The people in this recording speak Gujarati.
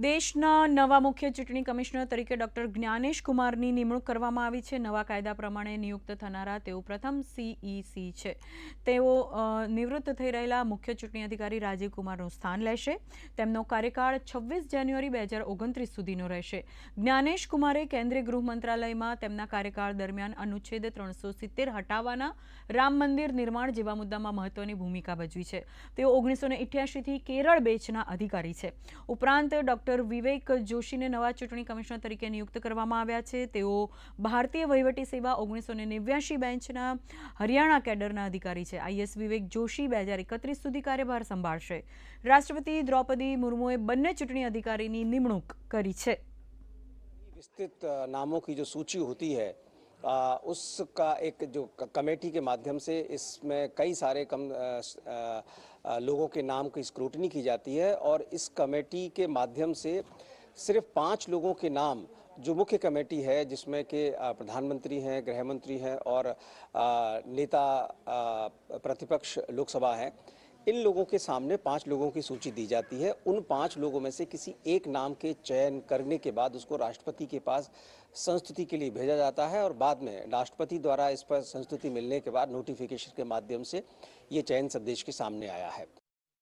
દેશના નવા મુખ્ય ચૂંટણી કમિશનર તરીકે ડોક્ટર જ્ઞાનેશ કુમારની નિમણૂક કરવામાં આવી છે. નવા કાયદા પ્રમાણે નિયુક્ત થનારા તેઓ પ્રથમ સીઈસી છે. તેઓ નિવૃત્ત થઈ રહેલા મુખ્ય ચૂંટણી અધિકારી રાજીવ કુમારનું સ્થાન લેશે. તેમનો કાર્યકાળ છવ્વીસ જાન્યુઆરી બે હજાર ઓગણત્રીસ સુધીનો રહેશે. જ્ઞાનેશ કુમારે કેન્દ્રીય ગૃહ મંત્રાલયમાં તેમના કાર્યકાળ દરમિયાન અનુચ્છેદ ત્રણસો સિત્તેર હટાવવાના રામ મંદિર નિર્માણ જેવા મુદ્દામાં મહત્વની ભૂમિકા ભજવી છે. તેઓ ઓગણીસો ને કેરળ બેચના અધિકારી છે. ઉપરાંત ડોક્ટર ડોક્ટર વિવેક જોશીને નવા ચૂંટણી કમિશનર તરીકે નિયુક્ત કરવામાં આવ્યા છે. તેઓ ભારતીય વહીવટી સેવા ઓગણીસો ને નેવ્યાસી બેન્ચના હરિયાણા કેડરના અધિકારી છે. આઈએસ વિવેક જોશી બે હજાર એકત્રીસ સુધી કાર્યભાર સંભાળશે. રાષ્ટ્રપતિ દ્રૌપદી મુર્મુએ બંને ચૂંટણી અધિકારીની નિમણૂક કરી છે. વિસ્તૃત નામો કી જો સૂચિ હોતી હૈ अ, उसका एक जो कमेटी के माध्यम से इसमें कई सारे कम अ, अ, लोगों के नाम की स्क्रूटनी की जाती है और इस कमेटी के माध्यम से सिर्फ़ पाँच लोगों के नाम जो मुख्य कमेटी है जिसमें कि प्रधानमंत्री हैं गृह मंत्री हैं और नेता प्रतिपक्ष लोकसभा हैं इन लोगों के सामने पाँच लोगों की सूची दी जाती है। उन पाँच लोगों में से किसी एक नाम के चयन करने के बाद उसको राष्ट्रपति के पास संस्तुति के लिए भेजा जाता है और बाद में राष्ट्रपति द्वारा इस पर संस्तुति मिलने के बाद नोटिफिकेशन के माध्यम से ये चयन संदेश के सामने आया है।